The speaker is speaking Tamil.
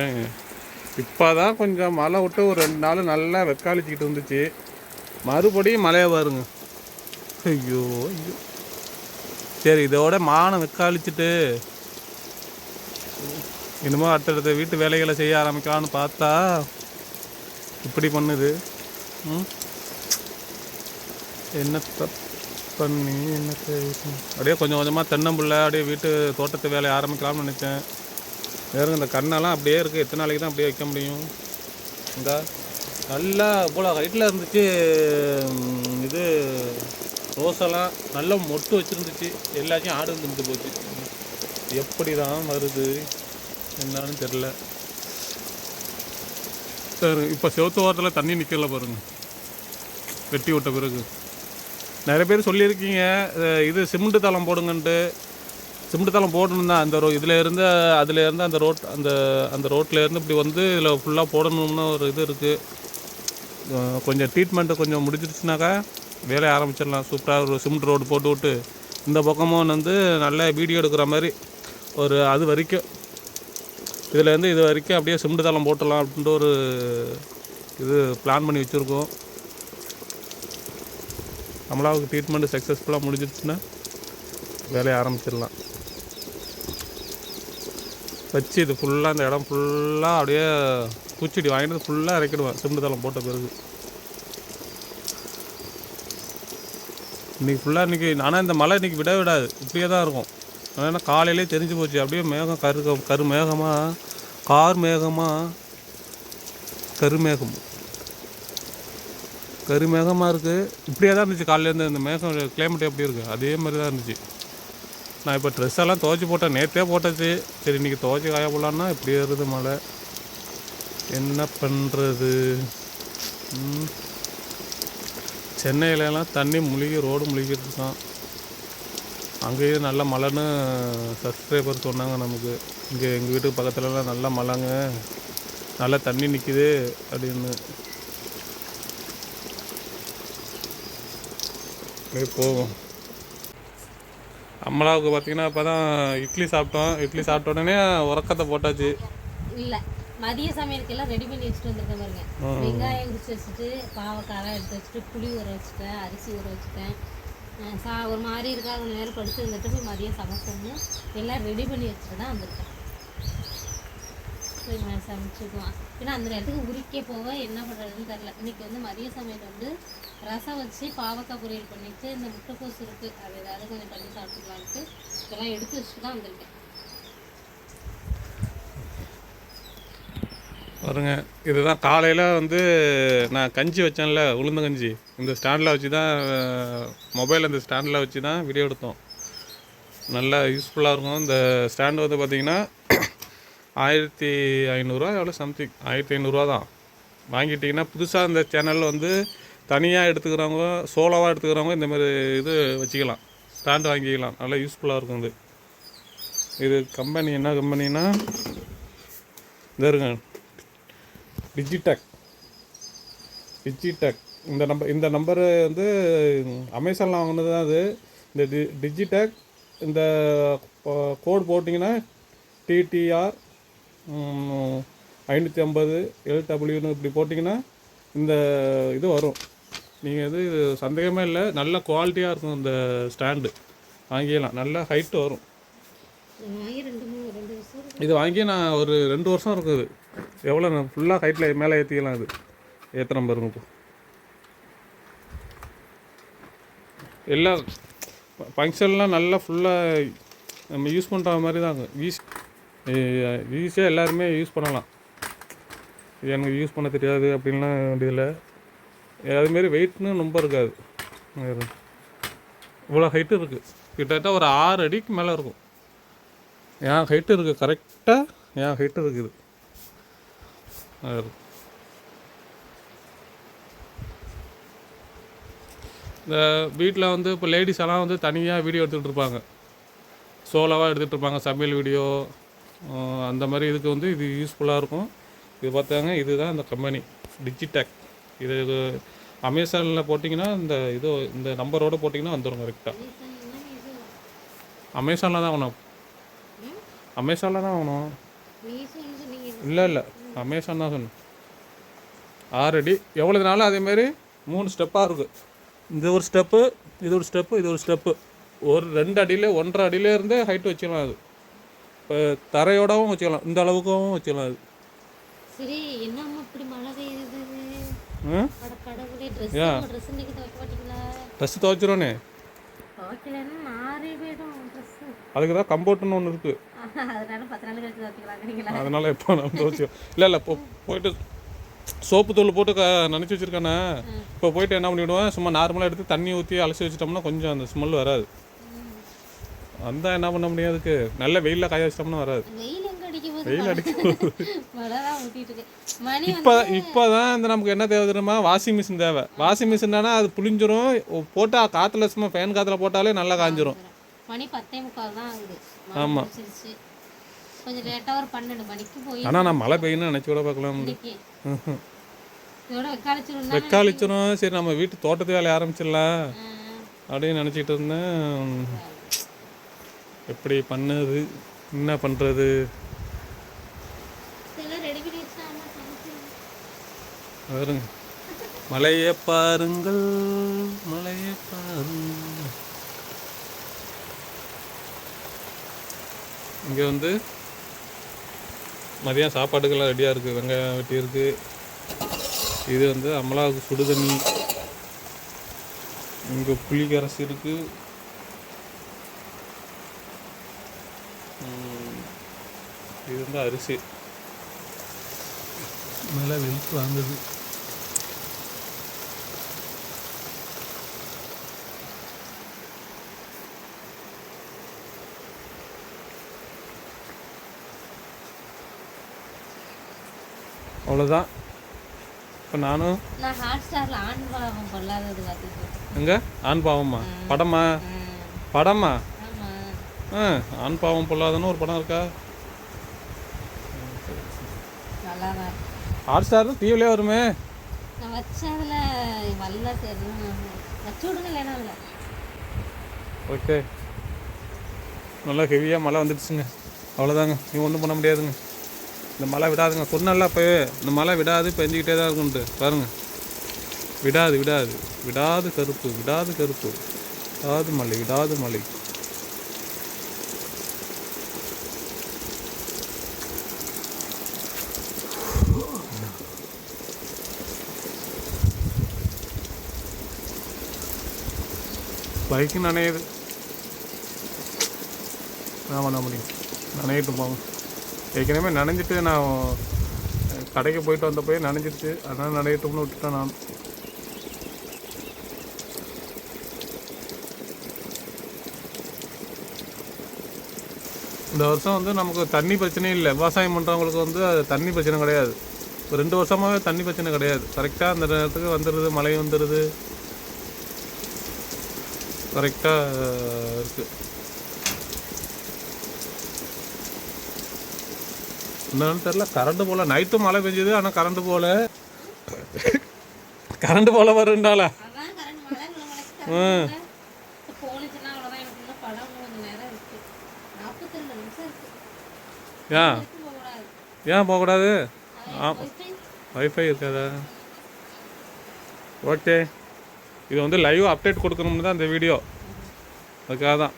ஏங்க. இப்போ தான் கொஞ்சம் மழை விட்டு ஒரு ரெண்டு நாள் நல்லா வெக்காளிச்சிக்கிட்டு இருந்துச்சு. மறுபடியும் மழையை பாருங்க ஐயோ ஐயோ. சரி இதோட மானம் வெக்காளிச்சிட்டு இனிமேல் அடுத்தடுத்த வீட்டு வேலைகளை செய்ய ஆரம்பிக்கலாம்னு பார்த்தா இப்படி பண்ணுது. ம்? பண்ணி என்ன அப்படியே கொஞ்சம் கொஞ்சமாக தென்னம்புள்ள அப்படியே வீட்டு தோட்டத்து வேலையை ஆரம்பிக்கலாம்னு நினச்சேன். வேறு இந்த கண்ணெல்லாம் அப்படியே இருக்குது எத்தனை நாளைக்கு தான் அப்படியே வைக்க முடியும்? இந்த நல்லா இவ்வளோ ஹைட்டில் இருந்துச்சு. இது ரோஸெல்லாம் நல்லா மொட்டு வச்சுருந்துச்சு. எல்லாத்தையும் ஆடு வந்துட்டு போச்சு. எப்படி தான் வருது? என்னன்னு தெரில சரி இப்போ செவத்து ஓரத்தில் தண்ணி நிற்கல பாருங்க. வெட்டி விட்ட பிறகு. நிறைய பேர் சொல்லியிருக்கீங்க இது சிமெண்ட்டு தளம் போடுங்கன்ட்டு. சிமெண்ட் தளம் போடணும் தான். அந்த ரோ இதில் இருந்து அதில் இருந்து அந்த ரோட் அந்த அந்த ரோட்டில் இருந்து இப்படி வந்து இதில் ஃபுல்லாக போடணும்னு ஒரு இது இருக்குது கொஞ்சம் ட்ரீட்மெண்ட்டு கொஞ்சம் முடிஞ்சிருச்சுனாக்கா வேலையை ஆரம்பிச்சிடலாம். சூப்பராக ஒரு சிமெண்ட் ரோடு போட்டு விட்டு இந்த பக்கமும் வந்து நல்ல வீடியோ எடுக்கிற மாதிரி ஒரு அது வரைக்கும். இதுலேருந்து இது வரைக்கும் அப்படியே சிமெண்ட் தளம் போட்டலாம் அப்படின்ட்டு ஒரு இது பிளான் பண்ணி வச்சுருக்கோம். நம்மளாவுக்கு ட்ரீட்மெண்ட்டு சக்ஸஸ்ஃபுல்லாக முடிஞ்சிருச்சுன்னா வேலையை ஆரம்பிச்சிடலாம். வச்சு இது ஃபுல்லாக இந்த இடம் ஃபுல்லாக அப்படியே பூச்செடி வாங்கிட்டு வந்து ஃபுல்லாக இறக்கிடுவேன். சிமெண்ட் தளம் போட்ட பிறகு. இன்றைக்கி ஃபுல்லாக இன்றைக்கி ஆனால் இந்த மழை இன்றைக்கி விட விடாது. இப்படியே தான் இருக்கும். ஏன்னா காலையிலே தெரிஞ்சு போச்சு. அப்படியே மேகம் கரு கரு மேகமாக கார் மேகமாக கருமேகம் கருமேகமாக இருக்குது இப்படியே தான் இருந்துச்சு. காலையிலேருந்து இந்த மேகம் கிளைமேட் எப்படி இருக்குது அதே மாதிரி தான் இருந்துச்சு. நான் இப்போ ட்ரெஸ் எல்லாம் துவச்சி போட்டேன். நேற்றே போட்டாச்சு. சரி இன்றைக்கி துவைச்சி காய போடலான்னா இப்படியே வருது மழை. என்ன பண்ணுறது சென்னையிலலாம் தண்ணி முழுகி ரோடு முழுகிட்டு இருக்கான். அங்கேயும் நல்ல மழைன்னு சப்ஸ்கிரைபர் சொன்னாங்க நமக்கு. இங்கே எங்கள் வீட்டுக்கு பக்கத்துலலாம் நல்ல மழைங்க. நல்லா தண்ணி நிற்கிது அப்படின்னு. அப்படியே போகும் அம்மலாவுக்கு பார்த்தீங்கன்னா இப்போ தான் இட்லி சாப்பிட்டோம். இட்லி சாப்பிட்ட உடனே உறக்கத்தை போட்டாச்சு. இல்ல மதிய சமையலுக்கெல்லாம் ரெடி பண்ணி வச்சுட்டு வந்திருக்கேன் பாருங்க. வெங்காயம் உரிச்சு வச்சுட்டு பாவக்காய்லாம் எடுத்து வச்சுட்டு புளி ஊற வச்சுட்டேன் அரிசி ஊற வச்சுட்டேன். சா ஒரு மாதிரி இருக்கா? கொஞ்சம் நேரம் படுத்து இருந்துட்டு போய் மதியம் சமைச்சோம்னு எல்லாம் ரெடி பண்ணி வச்சுட்டு தான் வந்திருக்கேன். போய் நான் ஏன்னா அந்த நேரத்துக்கு உரிக்க போக என்ன பண்ணுறதுன்னு தெரில இன்னைக்கு வந்து மதிய சமையல் வந்து ரசம் வச்சு பாவக்காய் பொரியல் பண்ணிட்டு இந்த முட்டைக்கோஸ் இருக்கு. அது ஏதாவது கொஞ்சம் பண்ணி சாப்பிட்டுக்கலான்ட்டு இதெல்லாம் எடுத்து வச்சுட்டு தான் வந்திருக்கேன். பாருங்க இதுதான் காலையில் வந்து நான் கஞ்சி வச்சேன்ல உளுந்த கஞ்சி. இந்த ஸ்டாண்டில் வச்சு தான் மொபைல் இந்த ஸ்டாண்டில் வச்சு தான் வீடியோ எடுத்தோம். நல்லா யூஸ்ஃபுல்லாக இருக்கும். இந்த ஸ்டாண்டு வந்து பார்த்திங்கன்னா ஆயிரத்தி ஐநூறுரூவா எவ்வளோ சம்திங் ஆயிரத்தி ஐநூறுரூவா தான். வாங்கிட்டிங்கன்னா புதுசாக இந்த சேனலில் வந்து தனியாக எடுத்துக்கிறவங்க சோலோவாக எடுத்துக்கிறவங்க இந்தமாரி இது வச்சுக்கலாம். ஸ்டாண்டு வாங்கிக்கலாம். நல்லா யூஸ்ஃபுல்லாக இருக்கும் இது. இது கம்பெனி என்ன கம்பெனினா இந்த இருங்க. டிஜிடெக் டிஜிடெக் இந்த நம்பர் இந்த நம்பரு வந்து அமேசானில் வாங்கினது தான் அது. இந்த டி டிஜிடெக் இந்த கோட் போட்டிங்கன்னா டிடிஆர் ஐநூற்றி ஐம்பது எல்டபிள்யூன்னு இப்படி போட்டிங்கன்னா இந்த இது வரும். நீங்கள் இது சந்தேகமே இல்லை. நல்ல குவாலிட்டியாக இருக்கும் இந்த ஸ்டாண்டு வாங்கிக்கலாம் நல்ல ஹைட்டு வரும். வாங்கி இது வாங்கி நான் ஒரு ரெண்டு வருஷம் இருக்குது எவ்வளோ நான் ஃபுல்லாக ஹைட்டில் மேலே ஏற்றிக்கலாம் இது. ஏற்றுறோம் பாருங்க இப்போ. எல்லா ஃபங்க்ஷன்லாம் நல்லா ஃபுல்லாக நம்ம யூஸ் பண்ணுற மாதிரி தான் ஈஸ் ஈஸியாக எல்லாருமே யூஸ் பண்ணலாம். இது எனக்கு யூஸ் பண்ண தெரியாது அப்படின்லாம் வேண்டியதில்லை அதுமாரி வெயிட்னு ரொம்ப இருக்காது. இவ்வளோ ஹைட்டு இருக்குது கிட்டத்தட்ட ஒரு ஆறு அடிக்கு மேலே இருக்கும். என் ஹைட்டு இருக்குது கரெக்டாக என் ஹைட்டு இருக்குது அது. இந்த வீட்டில் வந்து இப்போ லேடிஸ் எல்லாம் வந்து தனியாக வீடியோ எடுத்துகிட்டு இருப்பாங்க. சோலோவாக எடுத்துகிட்டு இருப்பாங்க. சமையல் வீடியோ அந்த மாதிரி இதுக்கு வந்து இது யூஸ்ஃபுல்லாக இருக்கும். இது பார்த்தாங்க இதுதான் இந்த கம்பெனி டிஜிடெக் இது இது அமேசானில் போட்டிங்கன்னா இந்த இது இந்த நம்பரோடு போட்டிங்கன்னா வந்துடும் கரெக்டாக அமேசானில் தான் ஆகணும் அமேசானில் தான் ஆகணும் இல்லை இல்லை. அமேசான் தான் சொன்னேன் ஆறடி எவ்வளோ நாளும் அதேமாரி மூணு ஸ்டெப்பாக இருக்குது இந்த ஒரு ஸ்டெப்பு இது ஒரு ஸ்டெப்பு இது ஒரு ஸ்டெப்பு ஒரு ரெண்டு அடியில் ஒன்றரை அடியிலேருந்தே ஹைட் வச்சுக்கலாம் அது. இப்போ தரையோடவும் வச்சுக்கலாம். இந்த அளவுக்கும் வச்சுக்கலாம் அது. சரி என்னம்மா இப்படி மழை பெய்யுது? ம் அட கடவுளே ட்ரெஸ் ட்ரெஸ் இன்னைக்கு துவைக்க மாட்டீங்களா? ட்ரெஸ்ஸு துவைச்சிரோனே துவைக்கலன்னா மாறி போயிடும் ட்ரெஸ் அதுக்கு தான் கம்போர்ட்னு ஒன்று இருக்குது அதனால பத்து நாள் கழிச்சு துவைக்கலாங்கிறீங்களா அதனால் எப்போ நம்ம துவைச்சோ இல்லை இல்லை இப்போ போயிட்டு சோப்பு தூள் போட்டு க நினச்சி வச்சுருக்கானே. இப்போ போயிட்டு என்ன பண்ணிவிடுவேன் சும்மா நார்மலாக எடுத்து தண்ணி ஊற்றி அலசி வச்சிட்டோம்னா கொஞ்சம் அந்த ஸ்மெல் வராது. வந்தால் என்ன பண்ண முடியாதுக்கு நல்ல வெயிலில் காய வச்சிட்டோம்னா வராது. வெயில் எங்க அடிக்க போகுது வெயில் அடிக்க மழை தான் ஊட்டிட்டு இருக்கு மணி இப்போ இப்போ தான் இந்த நமக்கு என்ன தேவை தெரியுமா? வாஷிங் மிஷின் தேவை. வாஷிங் மிஷின்னா அது புளிஞ்சிரும். போட்டால் காற்றுல சும்மா ஃபேன் காற்றுல போட்டாலே நல்லா காஞ்சிரும். மணி பத்தே முக்கால் தான் ஆகுது. ஆமா. முடிச்சிருச்சு கொஞ்சம் லேட்டாக ஒரு பன்னெண்டு மணிக்கு போய் ஆனால் நான் மழை பெய்யுன்னு நினச்சி கூட பார்க்கலாம். வெக்காளிச்சிரும். சரி நம்ம வீட்டு தோட்டத்து வேலையை ஆரம்பிச்சிடலாம். அப்படின்னு நினச்சிட்டு இருந்தேன். எப்படி பண்ணுது என்ன பண்ணுறது. பாருங்க. மலையை பாருங்கள் மலையை பாருங்கள். இங்கே வந்து மதியம் சாப்பாட்டுக்கெல்லாம் ரெடியாக இருக்குது வெங்காயம் வெட்டி இருக்குது இது வந்து அமலாவுக்கு சுடு தண்ணி இங்கே புளி கரைச்சி இருக்குது இது வந்து அரிசி. நல்லா வெளுத்து வாங்குது அவ்வளோதான் இப்போ நானும் நான் ஹாட் ஸ்டாரில் ஆண் பாவம் பொல்லாதது பார்த்துட்டு எங்க? ஆண் பாவமா? படமா. படமா? ஆமா. ஆ ஆண் பாவம் பொல்லாதன்னு ஒரு படம் இருக்கா நல்லா தான் இருக்கு. ஹாட் ஸ்டார் டிவிலே வருமே. நான் வச்சதுல வரல சரி வச்சு விடுங்க இல்லைன்னா இல்லை. ஓகே நல்லா ஹெவியாக மழை வந்துடுச்சுங்க. அவ்வளோதாங்க நீ ஒன்றும் பண்ண முடியாதுங்க. இந்த மழை விடாதுங்க. சொன்னல அப்போவே இந்த மழை விடாது பெஞ்சிக்கிட்டே தான் இருக்குன்ட்டு பாருங்க. விடாது விடாது. விடாது கருப்பு விடாது கருப்பு. விடாது மழை விடாது மழை. பைக்கு நனையுது. நான் பண்ண முடியும் நனையிட்டு போங்க ஏற்கனவே நனைஞ்சிட்டு நான் கடைக்கு போயிட்டு வந்தப்போயே நனைஞ்சிருச்சு. அதனால் நனையட்டும்னு விட்டுட்டேன் நான். இந்த வருஷம் வந்து நமக்கு தண்ணி பிரச்சனையும் இல்லை. விவசாயம் பண்ணுறவங்களுக்கு வந்து அது தண்ணி பிரச்சனை கிடையாது. ரெண்டு வருஷமாகவே தண்ணி பிரச்சனை கிடையாது. கரெக்டாக அந்த நேரத்துக்கு வந்துடுது மழை வந்துடுது. கரெக்டாக இருக்குது என்னன்னு தெரில கரண்ட் போல. நைட்டும் மழை பெஞ்சுது ஆனால் கரண்ட் போல. கரண்ட் போல வருண்டால இருக்கு. ஏன் ஏன் போகக்கூடாது ஆ. வைஃபை வைஃபை இருக்காதா? ஓகே. இது வந்து லைவ் அப்டேட் கொடுக்கணும்னு தான் இந்த வீடியோ அதுக்காக தான்